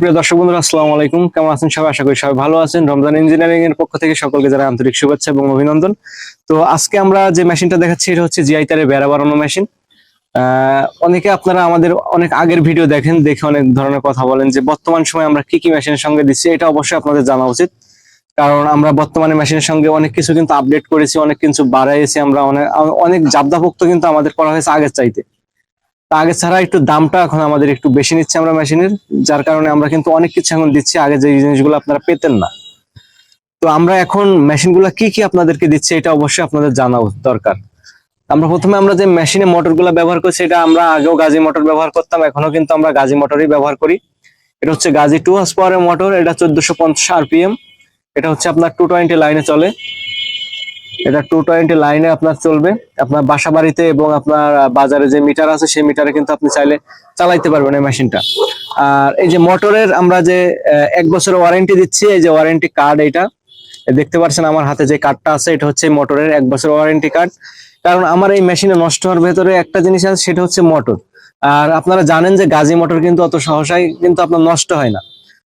প্রিয় দর্শক বন্ধুরা, আসসালামু আলাইকুম। কেমন আছেন সবাই? আশা করি সবাই ভালো আছেন। রমজান ইঞ্জিনিয়ারিং এর পক্ষ থেকে সকলকে যারা আন্তরিক শুভেচ্ছা এবং অভিনন্দন। তো আজকে আমরা যে মেশিনটা দেখাচ্ছি, এটা হচ্ছে জিআই তারের বেড়া বাড়ানো মেশিন অনেকে আপনারা আমাদের অনেক আগের ভিডিও দেখেন, দেখে অনেক ধরনের কথা বলেন যে বর্তমান সময় আমরা কি কি মেশিনের সঙ্গে দিচ্ছি, এটা অবশ্যই আপনাদের জানা উচিত। কারণ আমরা বর্তমানে মেশিনের সঙ্গে অনেক কিছু কিন্তু আপডেট করেছি, অনেক কিছু বাড়াইছি, আমরা অনেক অনেক জাবদাভুক্ত কিন্তু আমাদের করা হয়েছে আগের চাইতে। আগে ছাড়া একটু দামটা এখন আমাদের একটু বেশি নিচ্ছে আমরা মেশিনের, যার কারণে আমরা কিন্তু অনেক কিছু এখন দিচ্ছি, আগে যে জিনিসগুলো আপনারা পেতেন না। তো আমরা এখন মেশিনগুলো কি কি আপনাদেরকে দিচ্ছি এটা অবশ্যই আপনাদের জানা দরকার। আমরা প্রথমে আমরা যে মেশিনে মোটরগুলো ব্যবহার করছি এটা আমরা আগেও গাজি মোটর ব্যবহার করতাম এখনও কিন্তু আমরা গাজি মোটরই ব্যবহার করি। এটা হচ্ছে গাজি টু হাস পাওয়ারের মোটর, এটা চোদ্দশো পঞ্চাশ আরপিএম, এটা হচ্ছে আপনার টু টোয়েন্টি লাইনে চলে। এটা টু টোয়েন্টি লাইনে আপনার চলবে। আপনার বাসা বাড়িতে এবং আপনার বাজারে যে মিটার আছে, সেই মিটারে কিন্তু আপনি চাইলে চালাইতে পারবেন এই মেশিনটা আর এই যে মোটরের আমরা যে এক বছরের ওয়ারেন্টি দিচ্ছি, এই যে ওয়ারেন্টি কার্ড এটা দেখতে পাচ্ছেন আমার হাতে যে কার্ডটা আছে, এটা হচ্ছে মোটরের এক বছর ওয়ারেন্টি কার্ড কারণ আমার এই মেশিনে নষ্ট হওয়ার ভেতরে একটা জিনিস আছে, সেটা হচ্ছে মোটর আর আপনারা জানেন যে গাজি মোটর কিন্তু অত সহসাই কিন্তু আপনার নষ্ট হয় না।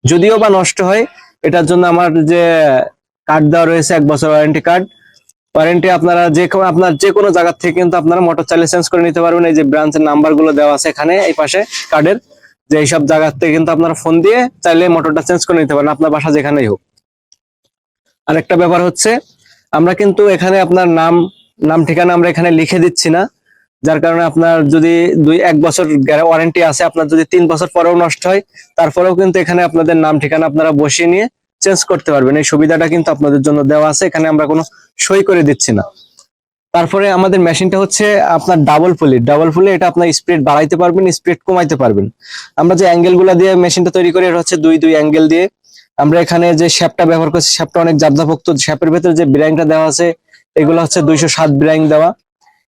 যদিও বা নষ্ট হয়, এটার জন্য আমার যে কার্ড দেওয়া রয়েছে, এক বছর ওয়ারেন্টি কার্ড ওয়ারেন্টি আপনারা যে কোনো আপনার যে কোনো জায়গা থেকে কিন্তু আপনারা মোটর চালিয়ে চেঞ্জ করে নিতে পারবেন। এই যে ব্রাঞ্চের নাম্বারগুলো দেওয়া আছে এখানে, এই পাশে কার্ডের যে এইসব জায়গা থেকে কিন্তু আপনারা ফোন দিয়ে চাইলে মোটরটা চেঞ্জ করে নিতে পারেন, আপনার বাসা যেখানেই হোক। আরেকটা ব্যাপার হচ্ছে, আমরা কিন্তু এখানে আপনার নাম নাম ঠিকানা আমরা এখানে লিখে দিচ্ছি না। যার কারণে আপনার যদি দুই এক বছর ওয়ারেন্টি আছে, আপনার যদি তিন বছর পরেও নষ্ট হয়, তারপরেও কিন্তু এখানে আপনাদের নাম ঠিকানা আপনারা বসিয়ে নিয়ে চেঞ্জ করতে পারবেন। এই সুবিধাটা কিন্তু আপনাদের জন্য দেওয়া আছে, এখানে আমরা কোনো সই করে দিচ্ছি না। তারপরে আমাদের মেশিনটা হচ্ছে আপনার ডাবল ফুলি ডাবল ফুলি এটা আপনার স্পিড বাড়াইতে পারবেন স্পিড কমাইতে পারবেন। আমরা যে অ্যাঙ্গেলগুলা দিয়ে মেশিনটা তৈরি করি, এটা হচ্ছে দুই দুই অ্যাঙ্গেল দিয়ে। আমরা এখানে যে শ্যাপটা ব্যবহার করছি শ্যাপটা অনেক জাবদাভুক্ত শ্যাপের ভেতরে যে ব্র্যাংটা দেওয়া আছে, এগুলো হচ্ছে দুইশো সাত ব্র্যাং দেওয়া।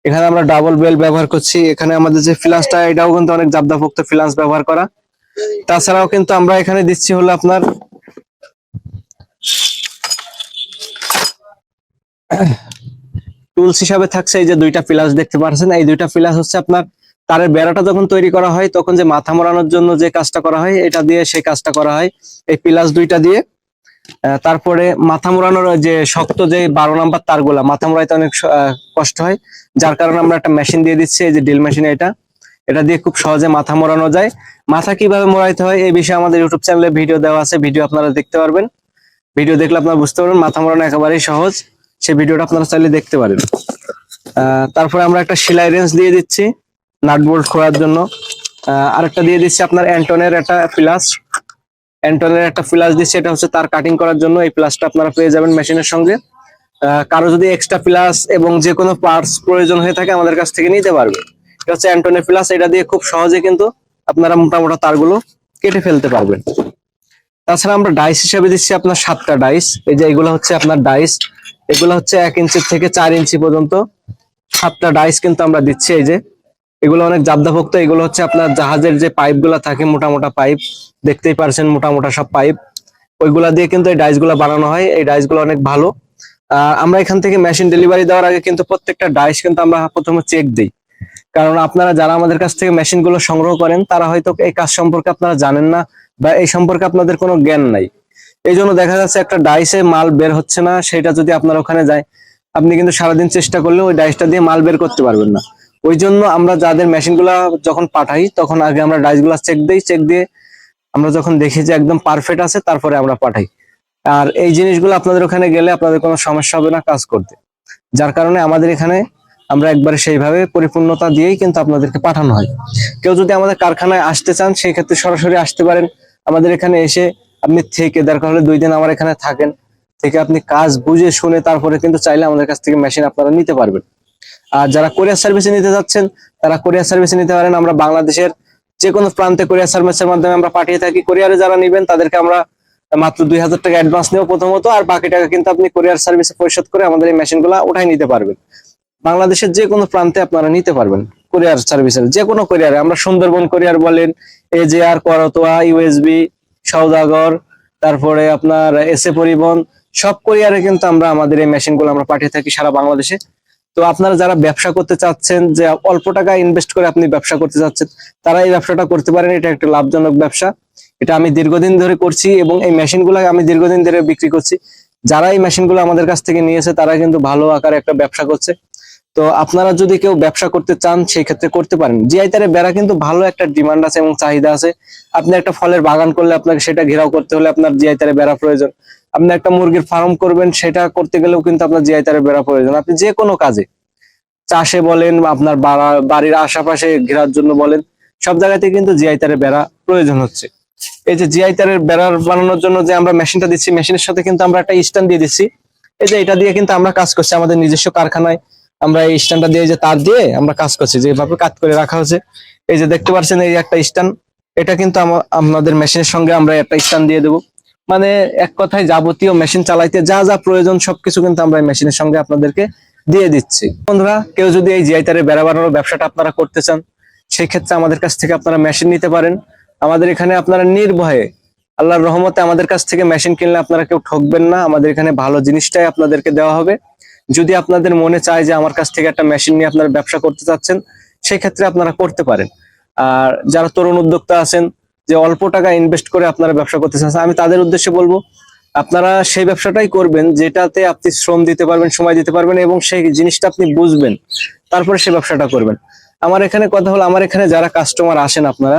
এখানে আমরা ডাবল বেল ব্যবহার করছি। এখানে আমাদের যে ফ্লাসটা এটাও কিন্তু অনেক জাবদাভুক্ত ফ্লান্স ব্যবহার করা। তাছাড়াও কিন্তু আমরা এখানে দিচ্ছি হলো আপনার টুলস হিসাবে থাকছে এই যে দুইটা পিলাস দেখতে পাচ্ছেন এই দুইটা পিলাস হচ্ছে আপনার তারের বেড়াটা যখন তৈরি করা হয়, তখন যে মাথা মোড়ানোর জন্য যে কাজটা করা হয়, এটা দিয়ে সেই কাজটা করা হয়। এই পিলাস দুইটা দিয়ে। তারপরে মাথা মোড়ানোর যে শক্ত যে বারো নাম্বার তারগুলা, মাথা মোড়াইতে অনেক কষ্ট হয়। যার কারণে আমরা একটা মেশিন দিয়ে দিচ্ছি, এই যে ড্রিল মেশিন এটা। এটা দিয়ে খুব সহজে মাথা মোড়ানো যায়। মাথা কীভাবে মোড়াইতে হয়, এই বিষয়ে আমাদের ইউটিউব চ্যানেলে ভিডিও দেওয়া আছে ভিডিও আপনারা দেখতে পারবেন। ভিডিও দেখলে আপনারা বুঝতে পারবেন, মাথা মোড়ানো একেবারেই সহজ। সেই ভিডিওটা আপনারা চাইলে দেখতে পারেন। তারপরে আমরা একটা সেলাই রেঞ্জ দিয়ে দিচ্ছি নাট বোল্ট খোলার জন্য। আরেকটা দিয়ে দিচ্ছি আপনার অ্যান্টনের একটা ফ্লাস অ্যান্টনের একটা ফ্লাস দিচ্ছি, এটা হচ্ছে তার কাটিং করার জন্য। এই প্লাসটা আপনারা পেয়ে যাবেন মেশিনের সঙ্গে। কারও যদি এক্সট্রা প্লাস এবং যে কোনো পার্টস প্রয়োজন হয়ে থাকে আমাদের কাছ থেকে নিতে পারবে। এটা হচ্ছে অ্যান্টনের প্লাস এটা দিয়ে খুব সহজে কিন্তু আপনারা মোটা মোটা তারগুলো কেটে ফেলতে পারবেন। তাছাড়া আমরা ডাইস হিসেবে দিচ্ছি আপনার সাতটা ডাইস এই যে এগুলো হচ্ছে আপনার ডাইস এগুলো হচ্ছে এক ইঞ্চি থেকে চার ইঞ্চি পর্যন্ত। সাতটা ডাইস কিন্তু আমরা দিচ্ছি এই যে। এগুলো অনেক জাবদাভুক্ত, এগুলো হচ্ছে আপনার জাহাজের যে পাইপগুলা থাকে মোটা মোটা পাইপ। দেখতেই পারছেন মোটা মোটা সব পাইপ। ওইগুলা দিয়ে কিন্তু এই ডাইসগুলা বানানো হয়। এই ডাইসগুলো অনেক ভালো। আমরা এখান থেকে মেশিন ডেলিভারি দেওয়ার আগে কিন্তু প্রত্যেকটা ডাইস কিন্তু আমরা প্রথমে চেক দিই। কারণ আপনারা যারা আমাদের কাছ থেকে মেশিনগুলো সংগ্রহ করেন, তারা হয়তো এই কাজ সম্পর্কে আপনারা জানেন না বা এই সম্পর্কে আপনাদের কোনো জ্ঞান নাই। এই জন্য দেখা যাচ্ছে একটা ডাইসে মাল বের হচ্ছে না, সেটা যদি আপনার ওখানে যায়, আপনি কিন্তু সারাদিন চেষ্টা করলে ওই ডাইসটা দিয়ে মাল বের করতে পারবেন না। ওই জন্য আমরা যাদের মেশিন যখন পাঠাই, তখন আগে আমরা ডাইসগুলা চেক দিই চেক দিয়ে আমরা যখন দেখি যে একদম পারফেক্ট আছে, তারপরে আমরা পাঠাই। আর এই জিনিসগুলো আপনাদের ওখানে গেলে আপনাদের কোনো সমস্যা হবে না কাজ করতে। যার কারণে আমাদের এখানে আমরা একবারে সেইভাবে পরিপূর্ণতা দিয়েই কিন্তু আপনাদেরকে পাঠানো হয়। কেউ যদি আমাদের কারখানায় আসতে চান, সেই ক্ষেত্রে সরাসরি আসতে পারেন। আমাদের এখানে এসে আপনি থেকে দরকার হলে দুই দিন আমার এখানে থাকেন। থেকে আপনি কাজ বুঝে শুনে তারপরে কিন্তু চাইলে আমাদের কাছ থেকে মেশিন আপনারা নিতে পারবেন। আর যারা কোরিয়ার সার্ভিসে নিতে যাচ্ছেন, তারা কোরিয়ার সার্ভিসে নিতে পারেন। আমরা বাংলাদেশের যে কোনো প্রান্তে কোরিয়ার সার্ভিসের মাধ্যমে আমরা পাঠিয়ে থাকি। কোরিয়ারে যারা নেবেন, তাদেরকে আমরা মাত্র দুই হাজার টাকা অ্যাডভান্স নেব প্রথমত। আর বাকি টাকা কিন্তু আপনি কোরিয়ার সার্ভিসে পরিশোধ করে আমাদের এই মেশিনগুলো উঠাই নিতে পারবেন। বাংলাদেশের যে কোনো প্রান্তে আপনারা নিতে পারবেন কোরিয়ার সার্ভিসের যে কোনো কোরিয়ারে আমরা সুন্দরবন কোরিয়ার বলেন এজেআর করতোয়া ইউএসবি সৌদাগর তারপরে আপনার এস এ পরিবহন, সব কোরিয়ারে কিন্তু আমরা আমাদের এই মেশিনগুলো আমরা পাঠিয়ে থাকি সারা বাংলাদেশে। তো আপনারা যারা ব্যবসা করতে চাচ্ছেন, যে অল্প টাকা ইনভেস্ট করে আপনি ব্যবসা করতে চাচ্ছেন, তারা এই ব্যবসাটা করতে পারেন, এটা একটা লাভজনক ব্যবসা। এটা আমি দীর্ঘদিন ধরে করছি এবং এই মেশিনগুলো আমি দীর্ঘদিন ধরে বিক্রি করছি। যারা এই মেশিনগুলো আমাদের কাছ থেকে নিয়েছে, তারা কিন্তু ভালো আকারে একটা ব্যবসা করছে। তো আপনারা যদি কেউ ব্যবসা করতে চান সেই ক্ষেত্রে করতে পারেন। জিআই তারে বেড়া কিন্তু ভালো একটা ডিমান্ড আছে এবং চাহিদা আছে। আপনি একটা ফলের বাগান করলে আপনাকে সেটা ঘেরাও করতে হলে আপনার জিআই তারে বেড়া প্রয়োজন। আপনি একটা মুরগির ফার্ম করবেন, সেটা করতে গেলেও কিন্তু আপনার জিআই তারে বেড়া প্রয়োজন। আপনি যে কোনো কাজে, চাষে বলেন, আপনার বাড়ির আশেপাশে ঘেরার জন্য বলেন, সব জায়গাতে কিন্তু জিআই তারে বেড়া প্রয়োজন হচ্ছে। এই যে জিআই তারের বেড়ার বানানোর জন্য যে আমরা মেশিনটা দিচ্ছি, মেশিনের সাথে কিন্তু আমরা একটা স্ট্যান্ড দিয়ে দিচ্ছি। এই যে এটা দিয়ে কিন্তু আমরা কাজ করছি আমাদের নিজস্ব কারখানায়। আমরা এই স্ট্যান্ডটা দিয়ে যে তার দিয়ে আমরা কাজ করছি যেভাবে কাজ করে রাখা হচ্ছে এই যে দেখতে পাচ্ছেন এই একটা স্ট্যান্ড, এটা কিন্তু আমা- আমাদের মেশিনের সঙ্গে আমরা একটা স্ট্যান্ড দিয়ে দেবো। মানে এক কথায় যাবতীয় মেশিন চালাইতে যা যা প্রয়োজন সবকিছু কিন্তু আমরা মেশিনের সঙ্গে আপনাদেরকে দিয়ে দিচ্ছি। বন্ধুরা, কেউ যদি এই জিআই তারে বেড়া বানানোর ব্যবসাটা আপনারা করতে চান সেই ক্ষেত্রে আমাদের কাছ থেকে আপনারা মেশিন নিতে পারেন। আমাদের এখানে আপনারা নির্ভয়ে, আল্লাহর রহমতে আমাদের কাছ থেকে মেশিন কিনলে আপনারা কেউ ঠকবেন না। আমাদের এখানে ভালো জিনিসটাই আপনাদেরকে দেওয়া হবে। যদি আপনাদের মনে চায় যে আমার কাছ থেকে একটা মেশিন নিয়ে আপনারা ব্যবসা করতে চাচ্ছেন সেই ক্ষেত্রে আপনারা করতে পারেন। আর যারা তরুণ উদ্যোক্তা আছেন, যে অল্প টাকা ইনভেস্ট করে আপনারা ব্যবসা করতে চাচ্ছেন, আমি তাদের উদ্দেশ্যে বলব, আপনারা সেই ব্যবসাটাই করবেন যেটাতে আপনি শ্রম দিতে পারবেন, সময় দিতে পারবেন এবং সেই জিনিসটা আপনি বুঝবেন। তারপরে সেই ব্যবসাটা করবেন। আমার এখানে কথা হলো, আমার এখানে যারা কাস্টমার আসেন আপনারা,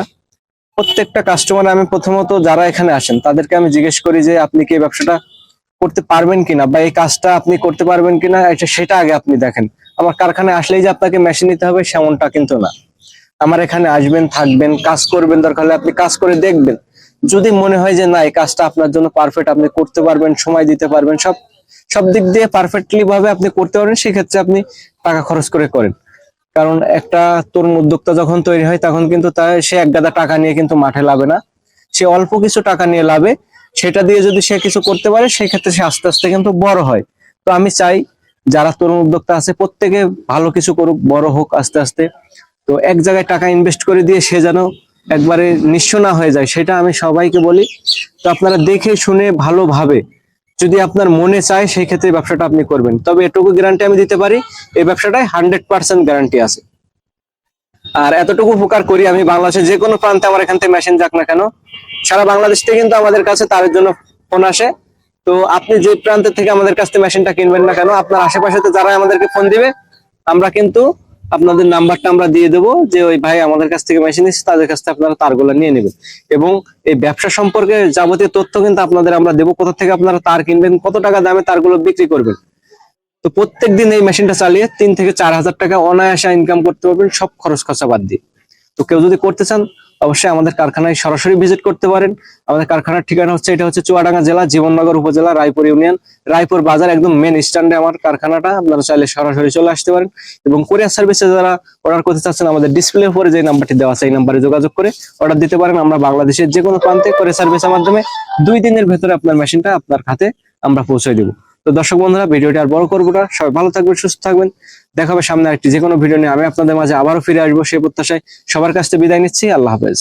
প্রত্যেকটা কাস্টমার আমি প্রথমত যারা এখানে আসেন, তাদেরকে আমি জিজ্ঞেস করি যে, আপনি কি ব্যবসাটা করতে পারবেন কিনা বা এই কাজটা আপনি করতে পারবেন কিনা, এটা সেটা আগে আপনি দেখেন। আমার কারখানায় আসলেই যে আপনাকে মেশিন নিতে হবে সেমনটা কিন্তু না। আমার এখানে আসবেন, থাকবেন, কাজ করবেন, দরকার হলে আপনি কাজ করে দেখবেন। যদি মনে হয় যে না, এই কাজটা আপনার জন্য পারফেক্ট আপনি করতে পারবেন, সময় দিতে পারবেন, সব সব দিক দিয়ে পারফেক্টলি ভাবে আপনি করতে পারবেন, সেক্ষেত্রে আপনি টাকা খরচ করে করেন। কারণ একটা তরুণ উদ্যোক্তা যখন তৈরি হয়, তখন কিন্তু তার, সে এক গাদা টাকা নিয়ে কিন্তু মাঠে লাভে না। সে অল্প কিছু টাকা নিয়ে লাভে সেটা দিয়ে যদি সে কিছু করতে পারে সেই ক্ষেত্রে সে আস্তে আস্তে কিন্তু বড় হয়। তো আমি চাই যারা তরুণ উদ্যোক্তা আছে, প্রত্যেকে ভালো কিছু করুক, বড় হোক আস্তে আস্তে। তো এক জায়গায় টাকা ইনভেস্ট করে দিয়ে সে যেন একবারে নিঃস্ব না হয়ে যায়, সেটা আমি সবাইকে বলি। তো আপনারা দেখে শুনে ভালোভাবে যদি আপনার মনে চায়, সেই ক্ষেত্রে ব্যবসাটা আপনি করবেন। তবে এটুকু গ্যারান্টি আমি দিতে পারি, এই ব্যবসাটায় হান্ড্রেড পার্সেন্ট গ্যারান্টি আছে। আর এতটুকু উপকার করি আমি বাংলাদেশের যে কোনো প্রান্তে আমার এখান থেকে মেশিন যাক না কেন। সারা বাংলাদেশ থেকে কিন্তু আমাদের কাছে তার জন্য ফোন আসে। তো আপনি যে প্রান্ত থেকে আমাদের কাছ থেকে মেশিনটা কিনবেন না কেন, আপনার আশেপাশে যারা আমাদেরকে ফোন দিবে, আমরা কিন্তু আপনাদের নাম্বারটা আমরা দিয়ে দেবো যে ওই ভাই আমাদের কাছ থেকে মেশিন নিচ্ছে তাদের কাছ থেকে আপনারা তারগুলো নিয়ে নেবেন। এবং এই ব্যবসা সম্পর্কে যাবতীয় তথ্য কিন্তু আপনাদের আমরা দেবো, কোথা থেকে আপনারা তার কিনবেন, কত টাকা দামে তারগুলো বিক্রি করবেন। তো প্রত্যেক দিন এই মেশিনটা চালিয়ে তিন থেকে চার হাজার টাকা অনায়াসে ইনকাম করতে পারবেন, সব খরচ খরচা বাদ দিয়ে। তো কেউ যদি করতে চান, অবশ্যই আমাদের কারখানায় সরাসরি ভিজিট করতে পারেন। আমাদের কারখানার ঠিকানা হচ্ছে, এটা হচ্ছে চুয়াডাঙ্গা জেলা, জীবননগর উপজেলা, রায়পুর ইউনিয়ন। রায়পুর বাজার একদম মেন স্ট্যান্ডে আমার কারখানাটা, আপনারা চাইলে সরাসরি চলে আসতে পারেন। এবং কোরিয়ার সার্ভিসে যারা অর্ডার করতে চাচ্ছেন, আমাদের ডিসপ্লে উপরে যে নাম্বারটি দেওয়া আছে, এই নাম্বারে যোগাযোগ করে অর্ডার দিতে পারেন। আমরা বাংলাদেশের যে কোনো প্রান্তে কোরিয়ার সার্ভিসের মাধ্যমে দুই দিনের ভেতরে আপনার মেশিনটা আপনার হাতে আমরা পৌঁছে দেবো। তো দর্শক বন্ধুরা, ভিডিওটি আর বড় করব না। সবাই ভালো থাকবেন, সুস্থ থাকবেন। দেখা হবে সামনে একটি যে কোনো ভিডিও নিয়ে। আমি আপনাদের মাঝে আবারও ফিরে আসব সেই প্রত্যাশায়। সবার কাছ থেকে বিদায় নিচ্ছি। আল্লাহ হাফেজ।